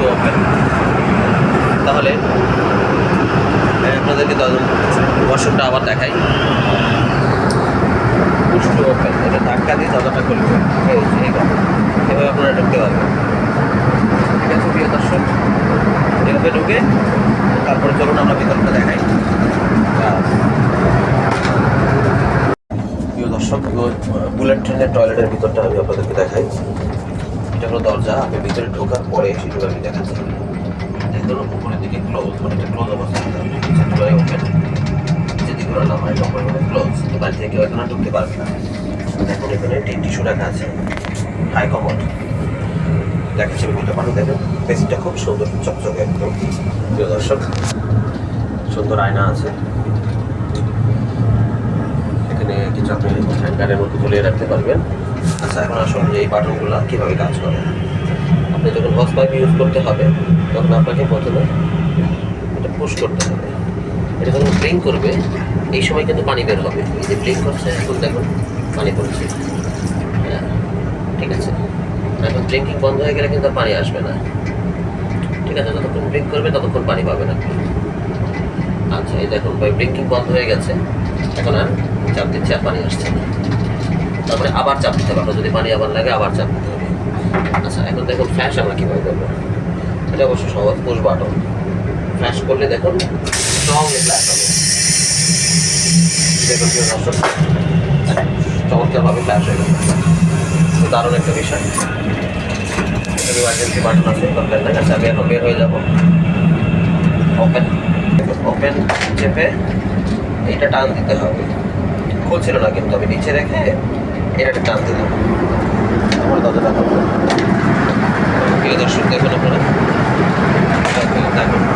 To open তাহলে আপনাদেরকে ওয়াশরুমটা আবার দেখাই। পুশ টু ওপেন, এটা ধাক্কা দিয়ে দরজাটা খুলবে। যে এইভাবে এভাবে আপনারা ঢুকতে পারবেন। ঠিক আছে, প্রিয় দর্শক, এভাবে ঢুকে তারপরে চলুন আমরা ভিতরটা দেখাই। প্রিয় দর্শক বুলেট ট্রেনের টয়লেটের ভিতরটা আমি আপনাদেরকে দেখাই। এটা হলো দরজা আমি ভিতরে ঢোকার পরে সেগুলো আমি দেখাচ্ছি। দেখুন উপরের দিকে ক্লোজ মানে এটা ক্লোজ অবস্থা। ওপেন নিচের দিকে হলো আমার এটা উপরে ক্লোজ বাড়ি থেকে কেউ এখানে ঢুকতে পারবে না। দেখুন এখানে টিস্যু রাখা আছে হাই দেখাচ্ছি আমি বলতে পারো দেখেন পেসিটা খুব সুন্দর, চকচকে একদম। প্রিয় দর্শক, সুন্দর আয়না আছে। এখানে কিছু আপনি হ্যান্ডগার্ডের মধ্যে ঝুলিয়ে রাখতে পারবেন। আচ্ছা এখন আসুন যে এই বাটনগুলো কীভাবে কাজ করে। আপনি যখন হস পাইপ ইউজ করতে হবে, তখন আপনাকে প্রথমে এটা পুশ করতে হবে। এটা যখন ব্লিঙ্ক করবে, এই সময় কিন্তু পানি বের হবে। এই যে ব্লিঙ্ক করছে, এখন দেখুন পানি পড়ছে। হ্যাঁ ঠিক আছে। এখন ব্লিঙ্কিং বন্ধ হয়ে গেলে কিন্তু পানি আসবে না। ঠিক আছে, যতক্ষণ ব্লিঙ্ক করবে, ততক্ষণ পানি পাবে না আচ্ছা এই দেখুন ব্লিঙ্কিং বন্ধ হয়ে গেছে। এখন আর চাপ দিচ্ছে আর পানি আসছে। না তারপরে আবার চাপ দিতে পারব যদি পানি আবার লাগে, আবার চাপ দিতে হবে। আচ্ছা এখন দেখুন ফ্ল্যাশ আমরা কীভাবে করব। এটা অবশ্য সহজ পুশ বাটন ফ্ল্যাশ করলে দেখুন স্ট্রংলি ফ্ল্যাশ হবে। দেখুন চমৎকারভাবে ফ্ল্যাশ হয়ে গেল। দারুণ একটা বিষয়। ইমার্জেন্সি বাটন আছে দরকার আচ্ছা আমি এখন বের হয়ে যাব। ওপেন ওপেন চেপে এটা টান দিতে হবে। খুলছিল না, কিন্তু আমি নিচে রেখে এটা টান দিলাম। আমার দাদা টাকা দর্শক দেখুন আপনারা দেখুন